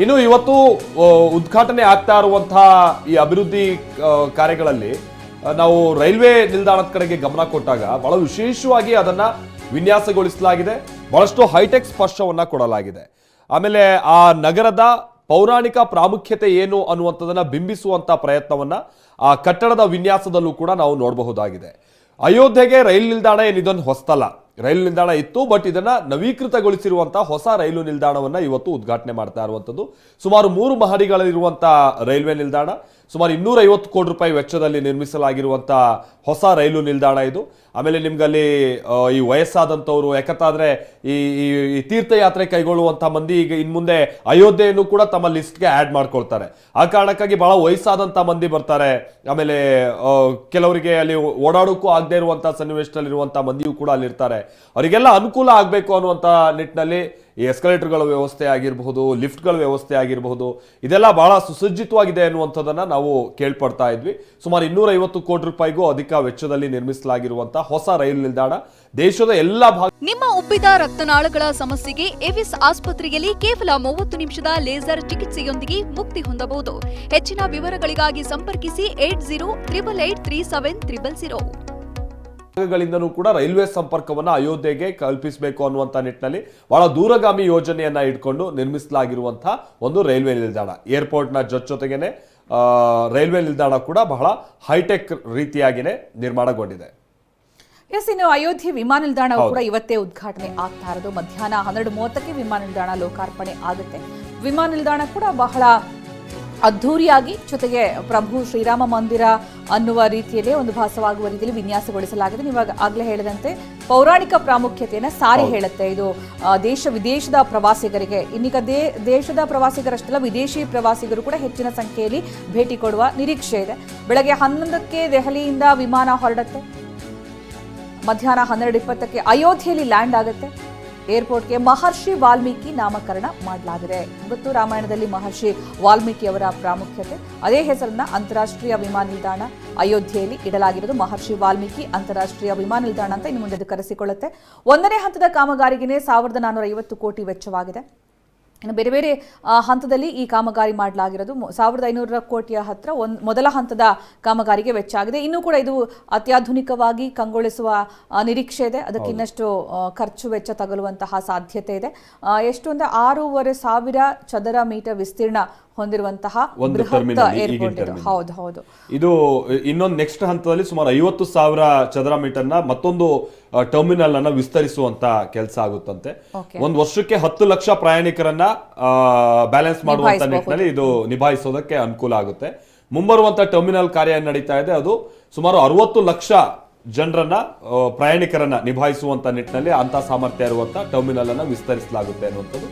ಇನ್ನು ಇವತ್ತು ಉದ್ಘಾಟನೆ ಆಗ್ತಾ ಇರುವಂತಹ ಈ ಅಭಿವೃದ್ಧಿ ಕಾರ್ಯಗಳಲ್ಲಿ ನಾವು ರೈಲ್ವೆ ನಿಲ್ದಾಣದ ಕಡೆಗೆ ಗಮನ ಕೊಟ್ಟಾಗ ಬಹಳ ವಿಶೇಷವಾಗಿ ಅದನ್ನ ವಿನ್ಯಾಸಗೊಳಿಸಲಾಗಿದೆ. ಬಹಳಷ್ಟು ಹೈಟೆಕ್ ಸ್ಪರ್ಶವನ್ನ ಕೊಡಲಾಗಿದೆ. ಆಮೇಲೆ ಆ ನಗರದ ಪೌರಾಣಿಕ ಪ್ರಾಮುಖ್ಯತೆ ಏನು ಅನ್ನುವಂಥದ್ದನ್ನ ಬಿಂಬಿಸುವಂತ ಪ್ರಯತ್ನವನ್ನ ಆ ಕಟ್ಟಡದ ವಿನ್ಯಾಸದಲ್ಲೂ ಕೂಡ ನಾವು ನೋಡಬಹುದಾಗಿದೆ. ಅಯೋಧ್ಯೆಗೆ ರೈಲು ನಿಲ್ದಾಣ ಏನಿದೊಂದು ಹೊಸ್ತಲ್ಲ. ರೈಲು ನಿಲ್ದಾಣ ಇತ್ತು ಬಟ್ ಇದನ್ನು ನವೀಕೃತಗೊಳಿಸಿರುವಂಥ ಹೊಸ ರೈಲು ನಿಲ್ದಾಣವನ್ನ ಇವತ್ತು ಉದ್ಘಾಟನೆ ಮಾಡ್ತಾ ಇರುವಂಥದ್ದು ಸುಮಾರು ಮೂರು ಮಹಡಿಗಳಲ್ಲಿರುವಂಥ ರೈಲ್ವೆ ನಿಲ್ದಾಣ. ಸುಮಾರು ಇನ್ನೂರ ಐವತ್ತು ಕೋಟಿ ರೂಪಾಯಿ ವೆಚ್ಚದಲ್ಲಿ ನಿರ್ಮಿಸಲಾಗಿರುವಂಥ ಹೊಸ ರೈಲು ನಿಲ್ದಾಣ ಇದು. ಆಮೇಲೆ ನಿಮ್ಗಲ್ಲಿ ಈ ವಯಸ್ಸಾದಂಥವ್ರು, ಯಾಕಂತಾದ್ರೆ ಈ, ಈ- ತೀರ್ಥಯಾತ್ರೆ ಕೈಗೊಳ್ಳುವಂಥ ಮಂದಿ ಈಗ ಇನ್ ಮುಂದೆ ಅಯೋಧ್ಯೆಯನ್ನು ಕೂಡ ತಮ್ಮ ಲಿಸ್ಟ್ಗೆ ಆಡ್ ಮಾಡ್ಕೊಳ್ತಾರೆ. ಆ ಕಾರಣಕ್ಕಾಗಿ ಬಹಳ ವಯಸ್ಸಾದಂಥ ಮಂದಿ ಬರ್ತಾರೆ. ಆಮೇಲೆ ಕೆಲವರಿಗೆ ಅಲ್ಲಿ ಓಡಾಡೋಕ್ಕೂ ಆಗದೆ ಇರುವಂಥ ಸನ್ನಿವೇಶದಲ್ಲಿರುವಂಥ ಮಂದಿಯೂ ಕೂಡ ಅಲ್ಲಿರ್ತಾರೆ. ಅವರಿಗೆಲ್ಲ ಅನುಕೂಲ ಆಗಬೇಕು ಅನ್ನುವಂಥ ನಿಟ್ಟಿನಲ್ಲಿ ಈ ಎಸ್ಕಲೇಟರ್ಗಳ ವ್ಯವಸ್ಥೆ ಆಗಿರಬಹುದು ಲಿಫ್ಟ್ಗಳ ವ್ಯವಸ್ಥೆ ಆಗಿರಬಹುದು, ಇದೆಲ್ಲ ಬಹಳ ಸುಸಜ್ಜಿತವಾಗಿದೆ ಅನ್ನುವಂಥದ್ದನ್ನು ನಾವು ಕೇಳ್ಪಡ್ತಾ ಇದ್ವಿ. ಸುಮಾರು ಇನ್ನೂರ ಐವತ್ತು ಕೋಟಿ ರೂಪಾಯಿಗೂ ಅಧಿಕ ವೆಚ್ಚದಲ್ಲಿ ನಿರ್ಮಿಸಲಾಗಿರುವಂತಹ ಹೊಸ ರೈಲು ನಿಲ್ದಾಣ ದೇಶದ ಎಲ್ಲಾ ಭಾಗ ನಿಮ್ಮ ಉಬ್ಬಿದ ರಕ್ತನಾಳಗಳ ಸಮಸ್ಯೆಗೆ ಎವಿಸ್ ಆಸ್ಪತ್ರೆಯಲ್ಲಿ ಕೇವಲ ಮೂವತ್ತು ನಿಮಿಷದ ಲೇಸರ್ ಚಿಕಿತ್ಸೆಯೊಂದಿಗೆ ಮುಕ್ತಿ ಹೊಂದಬಹುದು. ಹೆಚ್ಚಿನ ವಿವರಗಳಿಗಾಗಿ ಸಂಪರ್ಕಿಸಿ eight zero triple eight three seven triple zero. ಭಾಗಗಳಿಂದನೂ ಕೂಡ ರೈಲ್ವೆ ಸಂಪರ್ಕವನ್ನ ಅಯೋಧ್ಯೆಗೆ ಕಲ್ಪಿಸಬೇಕು ಅನ್ನುವಂಥ ನಿಟ್ಟಿನಲ್ಲಿ ಬಹಳ ದೂರಗಾಮಿ ಯೋಜನೆಯನ್ನ ಇಟ್ಕೊಂಡು ನಿರ್ಮಿಸಲಾಗಿರುವಂತಹ ಒಂದು ರೈಲ್ವೆ ನಿಲ್ದಾಣ. ಏರ್ಪೋರ್ಟ್ನ ಜೊತೆ ಜೊತೆಗೇನೆ ಆ, ರೈಲ್ವೆ ನಿಲ್ದಾಣ ಕೂಡ ಬಹಳ ಹೈಟೆಕ್ ರೀತಿಯಾಗಿನೇ ನಿರ್ಮಾಣಗೊಂಡಿದೆ. ಎಸ್ ಇನ್ನು ಅಯೋಧ್ಯೆ ವಿಮಾನ ನಿಲ್ದಾಣ ಕೂಡ ಇವತ್ತೇ ಉದ್ಘಾಟನೆ ಆಗ್ತಾ ಇರೋದು. ಮಧ್ಯಾಹ್ನ ಹನ್ನೆರಡು ಮೂವತ್ತಕ್ಕೆ ವಿಮಾನ ನಿಲ್ದಾಣ ಲೋಕಾರ್ಪಣೆ ಆಗುತ್ತೆ. ವಿಮಾನ ನಿಲ್ದಾಣ ಕೂಡ ಬಹಳ ಅದ್ಧೂರಿಯಾಗಿ ಜೊತೆಗೆ ಪ್ರಭು ಶ್ರೀರಾಮ ಮಂದಿರ ಅನ್ನುವ ರೀತಿಯಲ್ಲೇ ಒಂದು ಭಾಸವಾಗುವ ರೀತಿಯಲ್ಲಿ ವಿನ್ಯಾಸಗೊಳಿಸಲಾಗಿದೆ. ನೀವು ಆಗಲೇ ಹೇಳಿದಂತೆ ಪೌರಾಣಿಕ ಪ್ರಾಮುಖ್ಯತೆಯನ್ನು ಸಾರಿ ಹೇಳುತ್ತೆ. ಇದು ದೇಶ ವಿದೇಶದ ಪ್ರವಾಸಿಗರಿಗೆ ಇನ್ನೀಗ ದೇ ದೇಶದ ಪ್ರವಾಸಿಗರಷ್ಟೆಲ್ಲ ವಿದೇಶಿ ಪ್ರವಾಸಿಗರು ಕೂಡ ಹೆಚ್ಚಿನ ಸಂಖ್ಯೆಯಲ್ಲಿ ಭೇಟಿ ಕೊಡುವ ನಿರೀಕ್ಷೆ ಇದೆ. ಬೆಳಗ್ಗೆ ಹನ್ನೊಂದಕ್ಕೆ ದೆಹಲಿಯಿಂದ ವಿಮಾನ ಹೊರಡುತ್ತೆ. ಮಧ್ಯಾಹ್ನ ಹನ್ನೆರಡು ಇಪ್ಪತ್ತಕ್ಕೆ ಅಯೋಧ್ಯೆಯಲ್ಲಿ ಲ್ಯಾಂಡ್ ಆಗುತ್ತೆ. ಏರ್ಪೋರ್ಟ್ಗೆ ಮಹರ್ಷಿ ವಾಲ್ಮೀಕಿ ನಾಮಕರಣ ಮಾಡಲಾಗಿದೆ. ಇವತ್ತು ರಾಮಾಯಣದಲ್ಲಿ ಮಹರ್ಷಿ ವಾಲ್ಮೀಕಿ ಅವರ ಪ್ರಾಮುಖ್ಯತೆ, ಅದೇ ಹೆಸರನ್ನ ಅಂತಾರಾಷ್ಟ್ರೀಯ ವಿಮಾನ ನಿಲ್ದಾಣ ಅಯೋಧ್ಯೆಯಲ್ಲಿ ಇಡಲಾಗಿರೋದು. ಮಹರ್ಷಿ ವಾಲ್ಮೀಕಿ ಅಂತಾರಾಷ್ಟ್ರೀಯ ವಿಮಾನ ನಿಲ್ದಾಣ ಅಂತ ಇನ್ನು ಮುಂದೆ ಕರೆಸಿಕೊಳ್ಳುತ್ತೆ. ಒಂದನೇ ಹಂತದ ಕಾಮಗಾರಿಗೆನೇ ಸಾವಿರದ ನಾನ್ನೂರ ಐವತ್ತು ಕೋಟಿ ವೆಚ್ಚವಾಗಿದೆ. ಇನ್ನು ಬೇರೆ ಬೇರೆ ಹಂತದಲ್ಲಿ ಈ ಕಾಮಗಾರಿ ಮಾಡಲಾಗಿರೋದು. ಸಾವಿರದ ಐನೂರ ಕೋಟಿಯ ಹತ್ರ ಒಂದು ಮೊದಲ ಹಂತದ ಕಾಮಗಾರಿಗೆ ವೆಚ್ಚ ಆಗಿದೆ. ಇನ್ನೂ ಕೂಡ ಇದು ಅತ್ಯಾಧುನಿಕವಾಗಿ ಕಂಗೊಳಿಸುವ ನಿರೀಕ್ಷೆ ಇದೆ. ಅದಕ್ಕೆ ಇನ್ನಷ್ಟು ಖರ್ಚು ವೆಚ್ಚ ತಗಲುವಂತಹ ಸಾಧ್ಯತೆ ಇದೆ. ಎಷ್ಟು ಅಂದರೆ ಆರೂವರೆ ಸಾವಿರ ಚದರ ಮೀಟರ್ ವಿಸ್ತೀರ್ಣ ಹೊಂದಿರುವಂತಹ ಏರ್ಪೋರ್ಟ್ ಇದು. ಹೌದು ಹೌದು. ಇದು ಇನ್ನೊಂದು ನೆಕ್ಸ್ಟ್ ಹಂತದಲ್ಲಿ ಸುಮಾರು ಐವತ್ತು ಸಾವಿರ ಚದರ ಮೀಟರ್ನ ಮತ್ತೊಂದು ಟರ್ಮಿನಲ್ ಅನ್ನ ವಿಸ್ತರಿಸುವಂತ ಕೆಲಸ ಆಗುತ್ತಂತೆ. ಒಂದು ವರ್ಷಕ್ಕೆ ಹತ್ತು ಲಕ್ಷ ಪ್ರಯಾಣಿಕರನ್ನ ಬ್ಯಾಲೆನ್ಸ್ ಮಾಡುವಂತ ನಿಟ್ಟಿನಲ್ಲಿ ಇದು ನಿಭಾಯಿಸೋದಕ್ಕೆ ಅನುಕೂಲ ಆಗುತ್ತೆ. ಮುಂಬರುವಂತ ಟರ್ಮಿನಲ್ ಕಾರ್ಯ ನಡೀತಾ ಇದೆ ಅದು ಸುಮಾರು ಅರವತ್ತು ಲಕ್ಷ ಜನರನ್ನ ಪ್ರಯಾಣಿಕರನ್ನ ನಿಭಾಯಿಸುವಂತ ನಿಟ್ಟಿನಲ್ಲಿ ಅಂತ ಸಾಮರ್ಥ್ಯ ಇರುವಂತ ಟರ್ಮಿನಲ್ ಅನ್ನ ವಿಸ್ತರಿಸಲಾಗುತ್ತೆ ಅನ್ನುವಂಥದ್ದು.